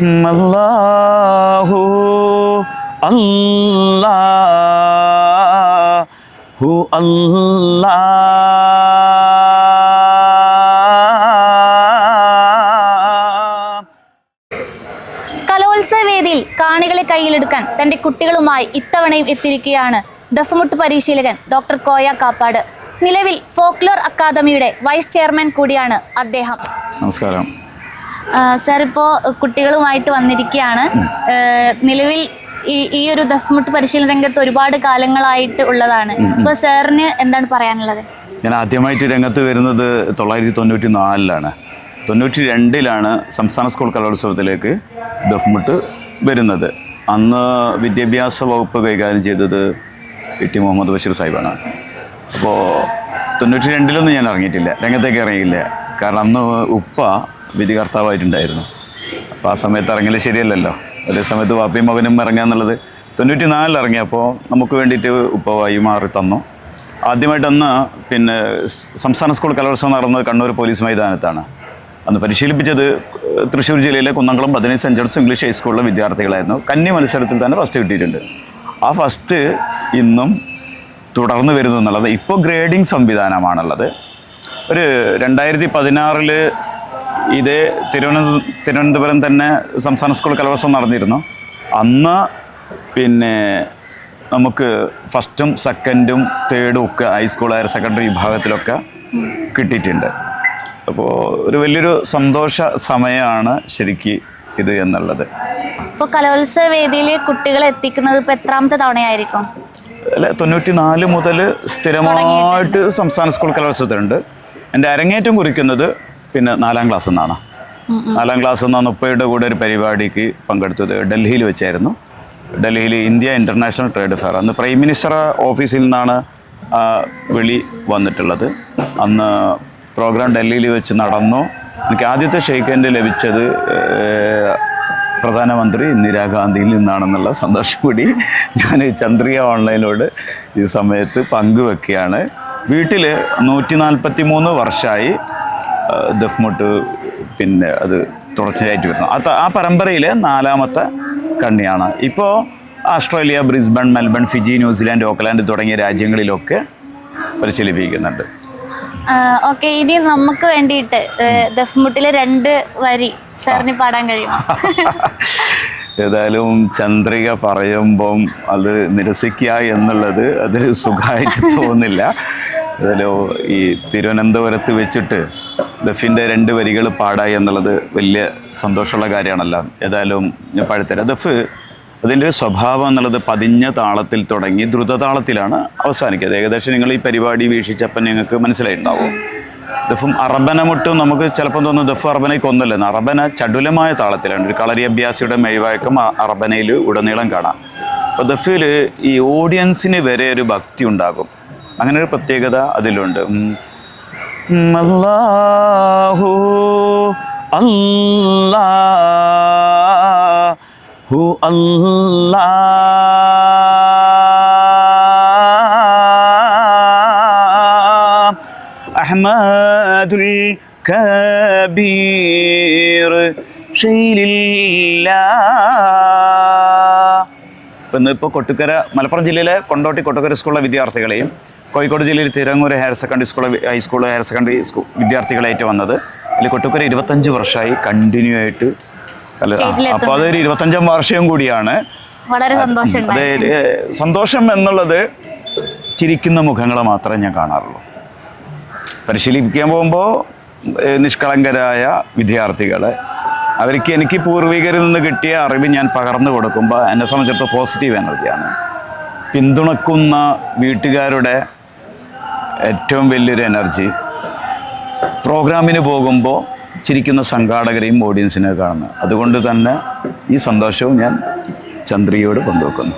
അല്ലാഹു അല്ലാഹു അല്ലാ കലോത്സവ വേദിയിൽ കാണികളെ കയ്യിലെടുക്കാൻ തന്റെ കുട്ടികളുമായി ഇത്തവണയും എത്തിയിരിക്കുകയാണ് ദസമുട്ട് പരിശീലകൻ ഡോക്ടർ കോയ കാപ്പാട്. നിലവിൽ ഫോക്ലോർ അക്കാദമിയുടെ വൈസ് ചെയർമാൻ കൂടിയാണ് അദ്ദേഹം. നമസ്കാരം. സാർ ഇപ്പോൾ കുട്ടികളുമായിട്ട് വന്നിരിക്കുകയാണ് നിലവിൽ ഈ ഈ ഒരു ദസ്മുട്ട് പരിശീലന രംഗത്ത് ഒരുപാട് കാലങ്ങളായിട്ട് ഉള്ളതാണ്. അപ്പോൾ സാറിന് എന്താണ് പറയാനുള്ളത്? ഞാൻ ആദ്യമായിട്ട് രംഗത്ത് വരുന്നത് തൊള്ളായിരത്തി തൊണ്ണൂറ്റി നാലിലാണ്. തൊണ്ണൂറ്റി രണ്ടിലാണ് സംസ്ഥാന സ്കൂൾ കലോത്സവത്തിലേക്ക് ദഫ്മുട്ട് വരുന്നത്. അന്ന് വിദ്യാഭ്യാസ വകുപ്പ് കൈകാര്യം ചെയ്തത് പി ടി മുഹമ്മദ് ബഷീർ സാഹിബാണ്. അപ്പോൾ തൊണ്ണൂറ്റി രണ്ടിലൊന്നും ഞാൻ ഇറങ്ങിയിട്ടില്ല. രംഗത്തേക്ക് ഇറങ്ങിയില്ല. കാരണം അന്ന് ഉപ്പ വിധികർത്താവായിട്ടുണ്ടായിരുന്നു. അപ്പോൾ ആ സമയത്ത് ഇറങ്ങൽ ശരിയല്ലല്ലോ. അതേ സമയത്ത് വാപ്പയും മകനും ഇറങ്ങുക എന്നുള്ളത് തൊണ്ണൂറ്റി നാലിൽ ഇറങ്ങിയപ്പോൾ നമുക്ക് വേണ്ടിയിട്ട് ഉപ്പ വായി മാറി തന്നു. ആദ്യമായിട്ട് അന്ന് പിന്നെ സംസ്ഥാന സ്കൂൾ കലോത്സവം നടന്നത് കണ്ണൂർ പോലീസ് മൈതാനത്താണ്. അന്ന് പരിശീലിപ്പിച്ചത് തൃശ്ശൂർ ജില്ലയിലെ കുന്നംകുളം പതിനഞ്ച് സെന്റ് ജോൺസ് ഇംഗ്ലീഷ് ഹൈസ്കൂളിലെ വിദ്യാർത്ഥികളായിരുന്നു. കന്നി മത്സരത്തിൽ തന്നെ ഫസ്റ്റ് കിട്ടിയിട്ടുണ്ട്. ആ ഫസ്റ്റ് ഇന്നും തുടർന്ന് വരുന്നു എന്നുള്ളത് ഇപ്പോൾ ഗ്രേഡിംഗ് സംവിധാനമാണുള്ളത്. ഒരു രണ്ടായിരത്തി പതിനാറിൽ ഇതേ തിരുവനന്ത തിരുവനന്തപുരം തന്നെ സംസ്ഥാന സ്കൂൾ കലോത്സവം നടന്നിരുന്നു. അന്ന് പിന്നെ നമുക്ക് ഫസ്റ്റും സെക്കൻഡും തേർഡും ഒക്കെ ഹൈസ്കൂൾ ഹയർ സെക്കൻഡറി വിഭാഗത്തിലൊക്കെ കിട്ടിയിട്ടുണ്ട്. അപ്പോൾ ഒരു വലിയൊരു സന്തോഷ സമയമാണ് ശരിക്ക് ഇത് എന്നുള്ളത്. ഇപ്പോൾ കലോത്സവ വേദിയിൽ കുട്ടികളെ എത്തിക്കുന്നത് ഇപ്പോൾ എത്രാമത്തെ തവണയായിരിക്കും? അല്ല തൊണ്ണൂറ്റി നാല് മുതൽ സ്ഥിരമായിട്ട് സംസ്ഥാന സ്കൂൾ കലോത്സവത്തിലുണ്ട്. എന്റെ അരങ്ങേറ്റം കുറിക്കുന്നത് പിന്നെ നാലാം ക്ലാസ് നിന്നാണ്. നാലാം ക്ലാസ് നിന്ന് ഉപ്പയുടെ കൂടെ ഒരു പരിപാടിക്ക് പങ്കെടുത്തത്. ഡൽഹിയിൽ വെച്ചായിരുന്നു. ഡൽഹിയിൽ ഇന്ത്യ ഇന്റർനാഷണൽ ട്രേഡ് ഫെയർ അന്ന് പ്രൈം മിനിസ്റ്റർ ഓഫീസിൽ നിന്നാണ് വിളി വന്നിട്ടുള്ളത്. അന്ന് പ്രോഗ്രാം ഡൽഹിയിൽ വെച്ച് നടന്നു. എനിക്ക് ആദ്യത്തെ ഷെയ്ക്ക് ഹാൻഡ് ലഭിച്ചത് പ്രധാനമന്ത്രി ഇന്ദിരാഗാന്ധിയിൽ നിന്നാണെന്നുള്ള സന്തോഷം കൂടി. ഞാൻ ചന്ദ്രിക ഓൺലൈനോട് ഈ സമയത്ത് പങ്കുവെക്കുകയാണ്. വീട്ടിൽ നൂറ്റി നാൽപ്പത്തി മൂന്ന് വർഷമായി ദഫ്മുട്ട് പിന്നെ അത് തുടർച്ചയായിട്ട് വരുന്നു. അത് ആ പരമ്പരയിലെ നാലാമത്തെ കണ്ണിയാണ്. ഇപ്പോൾ Australia Brisbane Melbourne Fiji New Zealand Auckland തുടങ്ങിയ രാജ്യങ്ങളിലൊക്കെ പരിശീലിപ്പിക്കുന്നുണ്ട്. ഓക്കെ ഇനി നമുക്ക് വേണ്ടിയിട്ട് ദഫ്മുട്ടിലെ രണ്ട് വരി സാറിന് പാടാൻ കഴിയുമോ? ഏതായാലും ചന്ദ്രിക പറയുമ്പം അത് നിരസിക്കുക എന്നുള്ളത് അതൊരു സുഖമായിട്ട് തോന്നില്ല. ഏതായാലും ഈ തിരുവനന്തപുരത്ത് വെച്ചിട്ട് ദഫിന്റെ രണ്ട് വരികൾ പാടായി എന്നുള്ളത് വലിയ സന്തോഷമുള്ള കാര്യമാണല്ലോ. ഏതായാലും ഞാൻ ദഫ് അതിന്റെ ഒരു സ്വഭാവം എന്നുള്ളത് പതിഞ്ഞ താളത്തിൽ തുടങ്ങി ദ്രുതതാളത്തിലാണ് അവസാനിക്കുന്നത് ഏകദേശം നിങ്ങൾ ഈ പരിപാടി വീക്ഷിച്ചപ്പം നിങ്ങൾക്ക് മനസ്സിലായിട്ടുണ്ടാവും. ദഫും അറബന മുട്ടും നമുക്ക് ചിലപ്പം തോന്നുന്നു ദഫ് അറബനയ്ക്ക് ഒന്നല്ലെന്ന് അറബന ചടുലമായ താളത്തിലാണ്. ഒരു കളരി അഭ്യാസിയുടെ മെഴിവഴക്കം അറബനയിൽ ഉടനീളം കാണാം. അപ്പോൾ ദഫിൽ ഈ ഓഡിയൻസിന് വരെ ഒരു ഭക്തി ഉണ്ടാകും. അങ്ങനെ ഒരു പ്രത്യേകത അതിലുണ്ട്. അല്ലാഹു അല്ലാഹു അല്ലാ അഹ്മദുൽ കബീർ ഷെയിലില്ല. ഇപ്പം ഇന്നിപ്പോൾ കൊട്ടുക്കര മലപ്പുറം ജില്ലയിലെ കൊണ്ടോട്ടി കൊട്ടുക്കര സ്കൂളിലെ വിദ്യാർത്ഥികളെയും കോഴിക്കോട് ജില്ലയിൽ Thirangur higher secondary school high school higher secondary school വിദ്യാർത്ഥികളായിട്ട് വന്നത്. അതിൽ കൊട്ടുക്കര ഇരുപത്തഞ്ച് വർഷമായി കണ്ടിന്യൂ ആയിട്ട്. അപ്പോൾ അതൊരു ഇരുപത്തഞ്ചാം വാർഷികം കൂടിയാണ്. വളരെ സന്തോഷം എന്നുള്ളത് ചിരിക്കുന്ന മുഖങ്ങൾ മാത്രമേ ഞാൻ കാണാറുള്ളൂ. പരിശീലിപ്പിക്കാൻ പോകുമ്പോൾ നിഷ്കളങ്കരായ വിദ്യാർത്ഥികൾ അവർക്ക് എനിക്ക് പൂർവികരിൽ നിന്ന് കിട്ടിയ അറിവ് ഞാൻ പകർന്നു കൊടുക്കുമ്പോൾ എന്നെ സംബന്ധിച്ചിടത്തോളം പോസിറ്റീവ് എനർജിയാണ് പിന്തുണക്കുന്ന വീട്ടുകാരുടെ ഏറ്റവും വലിയൊരു എനർജി. പ്രോഗ്രാമിന് പോകുമ്പോൾ ചിരിക്കുന്ന സംഘാടകരെയും ഓഡിയൻസിനെ കാണുന്നു അതുകൊണ്ട് തന്നെ ഈ സന്തോഷവും ഞാൻ ചന്ദ്രികയോട് പങ്കുവെക്കുന്നു.